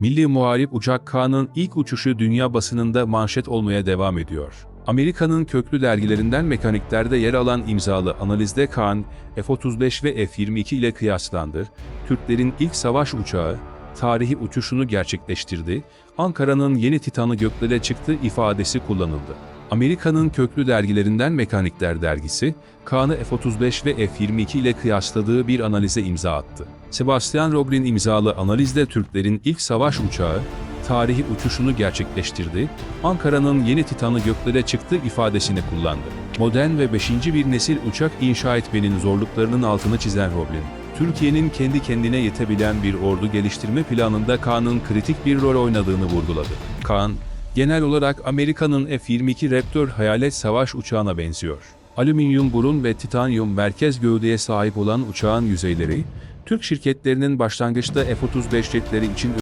Milli Muharip Uçak K'nın ilk uçuşu dünya basınında manşet olmaya devam ediyor. Amerika'nın köklü dergilerinden mekaniklerde yer alan imzalı analizde Kaan, F-35 ve F-22 ile kıyaslandı. Türklerin ilk savaş uçağı, tarihi uçuşunu gerçekleştirdi, Ankara'nın yeni Titan'ı göklere çıktı ifadesi kullanıldı. Amerika'nın köklü dergilerinden Mekanikler dergisi, Kaan'ı F-35 ve F-22 ile kıyasladığı bir analize imza attı. Sebastian Roblin imzalı analizde Türklerin ilk savaş uçağı, tarihi uçuşunu gerçekleştirdi, Ankara'nın yeni Titan'ı göklere çıktı ifadesini kullandı. Modern ve 5. bir nesil uçak inşa etmenin zorluklarının altını çizen Roblin, Türkiye'nin kendi kendine yetebilen bir ordu geliştirme planında Kaan'ın kritik bir rol oynadığını vurguladı. Kaan, genel olarak Amerika'nın F-22 Raptor hayalet savaş uçağına benziyor. Alüminyum burun ve titanyum merkez gövdeye sahip olan uçağın yüzeyleri, Türk şirketlerinin başlangıçta F-35 jetleri için